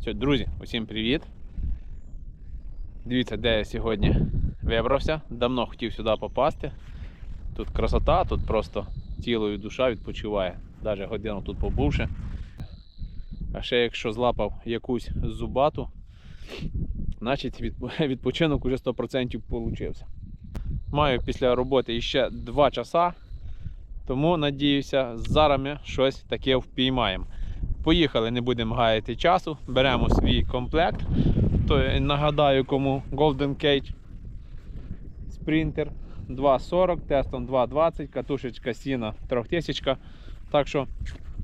Все, друзі, усім привіт. Дивіться, де я сьогодні вибрався. Давно хотів сюди попасти. Тут красота, тут просто тіло і душа відпочиває. Навіть годину тут побувши. А ще якщо злапав якусь зубату, значить відпочинок уже 100% получився. Маю після роботи ще 2 часа, тому надіюся, зараз ми щось таке впіймаємо. Поїхали, не будемо гаяти часу. Беремо свій комплект. То нагадаю, кому Golden Cage Sprinter 2.40, тестом 2.20, катушечка Сіна 3000. Так що,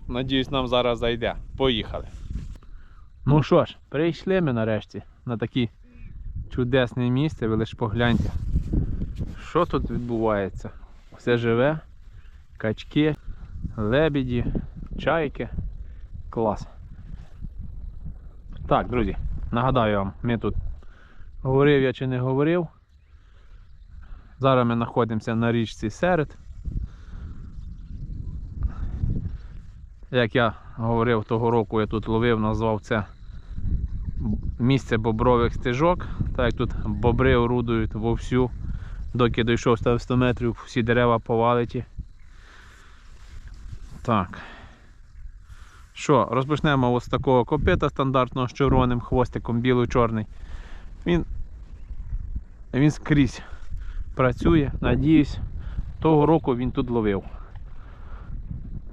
надіюсь, нам зараз зайде. Поїхали. Ну що ж, прийшли ми нарешті на таке чудесне місце, ви лише погляньте. Що тут відбувається? Все живе, качки, лебеді, чайки. Клас. Так, друзі, нагадаю вам, ми тут говорив я чи не говорив. Зараз ми знаходимося на річці Серед. Як я говорив того року, я тут ловив, назвав це місце бобрових стежок. Так як тут бобри орудують вовсю, доки дійшов 100 метрів, всі дерева повалиті. Так. Що, розпочнемо ось такого копита стандартного з червоним хвостиком, білий-чорний. Він, він скрізь працює, надіюсь, того року він тут ловив.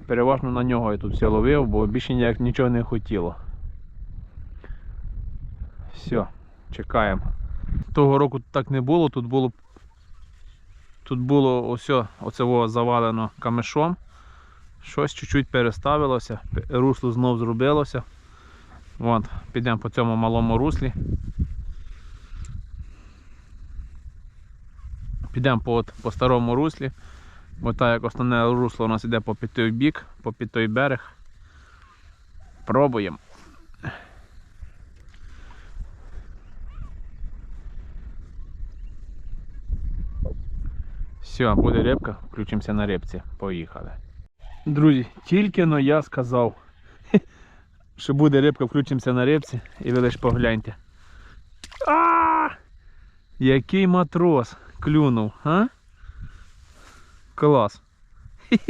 Переважно на нього я тут все ловив, бо більше ніяк нічого не хотіло. Все, чекаємо. Того року так не було, тут було тут було ось оце завалено камешом. Щось чуть-чуть переставилося, русло знов зробилося. От, підемо по цьому малому руслі. Підемо по, по старому руслі. Бо так як основне русло у нас іде по під той бік, по під той берег. Пробуємо. Все, буде рибка, включимося на рибці. Поїхали. Друзі, тільки но я сказав, що буде рибка, включимося на рибці і ви лиш погляньте. А! Який матрос клюнув, а? Клас.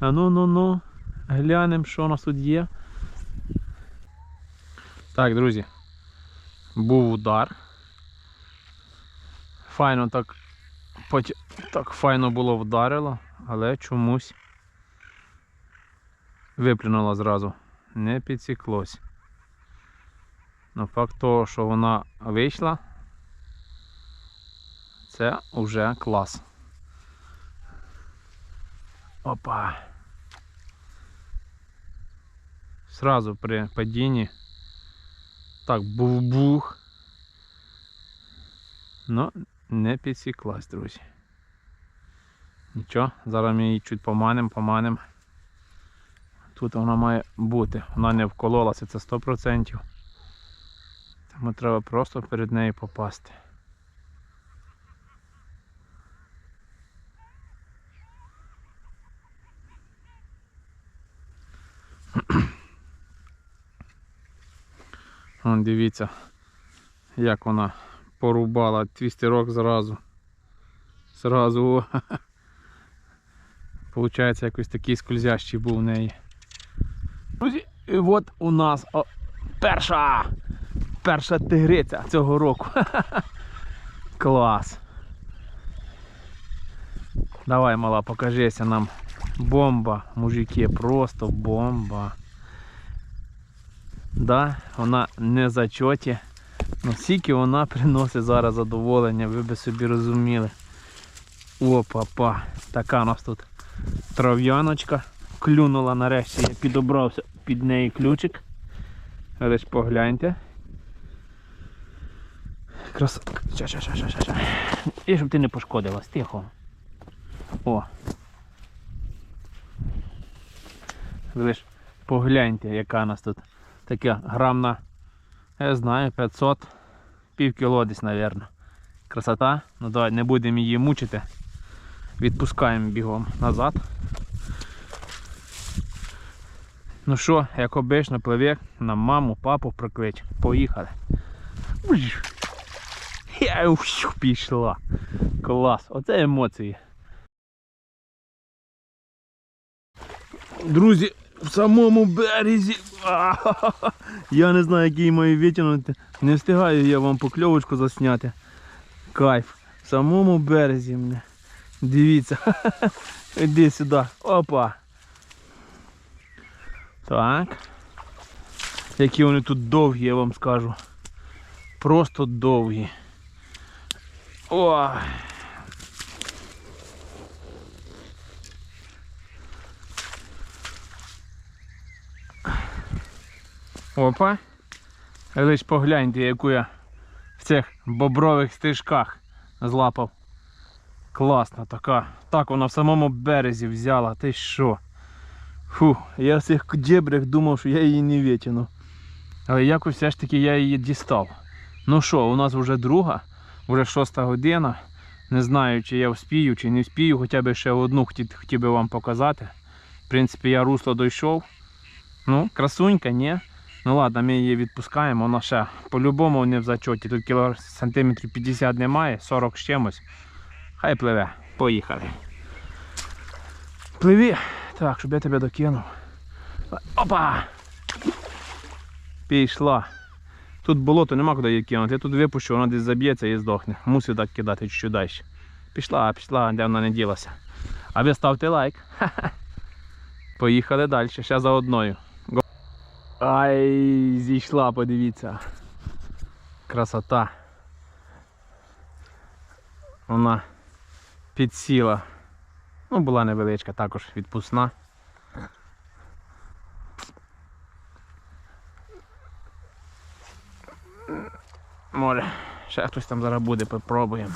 А ну ну ну, глянемо, що у нас тут є. Так, друзі. Був удар. Файно так, так файно було вдарило, але чомусь виплюнуло зразу. Не підсіклось. Ну, факт того, що вона вийшла, це вже клас. Опа. Сразу при падінні. Так, бух-бух. Ну, не підсіклась, друзі. Нічого, зараз ми її чуть поманем, поманем. Тут вона має бути. Вона не вкололася, це 100%. Тому треба просто перед нею попасти. Вон дивіться, як вона порубала твістерок зразу. Зразу. Получається, якось такий скользящий був в неї. Друзі, і от у нас о, перша! Перша тигриця цього року. Клас. Давай, мала, покажися нам. Бомба, мужики, просто бомба. Да, вона не зачоті. Ну скільки вона приносить зараз задоволення, ви би собі розуміли. О, папа, така у нас тут трав'яночка. Клюнула нарешті, я підобрався під неї ключик. Але ж погляньте. Красотка. Ща, ща, ща, ща, ща. І щоб ти не пошкодилась, тихо. О. Лиш погляньте, яка у нас тут така грам на, я знаю, 500, пів кіло десь, мабуть. Красота. Ну давай не будемо її мучити. Відпускаємо бігом назад. Ну що, як обично, пливе на маму, папу приклич. Поїхали. Я пішла. Клас. Оце емоції. Друзі, в самому березі. Я не знаю, який маю витягнути. Не встигаю я вам покльовочку засняти. Кайф. В самому березі мене. Дивіться. Іди сюди. Опа. Так. Які вони тут довгі, я вам скажу. Просто довгі. О! Опа. Лиш погляньте, яку я в цих бобрових стежках злапав. Класна така. Так вона в самому березі взяла. Ти що? Фу, я в цих дебрях думав, що я її не витягну. Але якось все ж таки я її дістав. Ну що, у нас вже друга, вже шоста година. Не знаю, чи я вспію, чи не вспію, хоча б ще одну хотів, хотів би вам показати. В принципі, я русло дійшов. Ну, красунька, ні. Ну ладно, ми її відпускаємо, вона ще по-любому не в зачоті. Тут кіло сантиметрів 50 немає, 40 з чимось. Хай пливе. Поїхали. Пливи. Так, щоб я тебе докинув. Опа! Пішла. Тут болото нема куди її кинути. Я тут випущу, вона десь заб'ється і здохне. Мусив так кидати чуть-чуть далі. Пішла, пішла, де вона не ділася. А ви ставте лайк. Поїхали далі, ще за одною. Го- Ай, зійшла, подивіться. Красота. Вона підсіла. Ну, була невеличка, також відпускна. Може, ще хтось там зараз буде, попробуємо.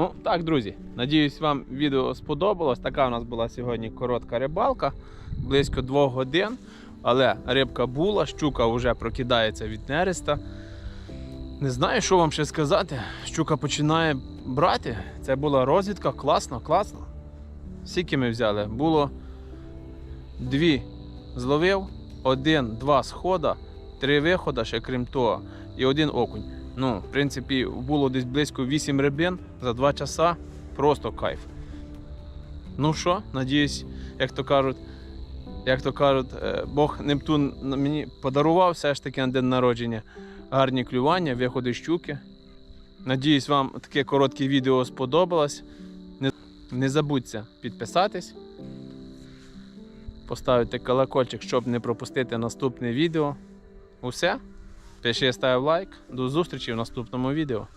Ну так, друзі, надіюсь, вам відео сподобалось. Така у нас була сьогодні коротка рибалка, близько двох годин. Але рибка була, щука вже прокидається від нереста. Не знаю, що вам ще сказати. Щука починає брати. Це була розвідка, класно, класно. Скільки ми взяли? Було дві зловив, один, два схода, три виходи, ще крім того, і один окунь. Ну, в принципі, було десь близько 8 рибин за 2 часа. Просто кайф. Ну що, надіюсь, як то кажуть, як то кажуть, е, Бог Нептун мені подарував все ж таки на день народження гарні клювання, виходи щуки. Надіюсь, вам таке коротке відео сподобалось. Не, не забудьте підписатись, поставити колокольчик, щоб не пропустити наступне відео. Усе. Пиши, став лайк. До зустрічі в наступному відео.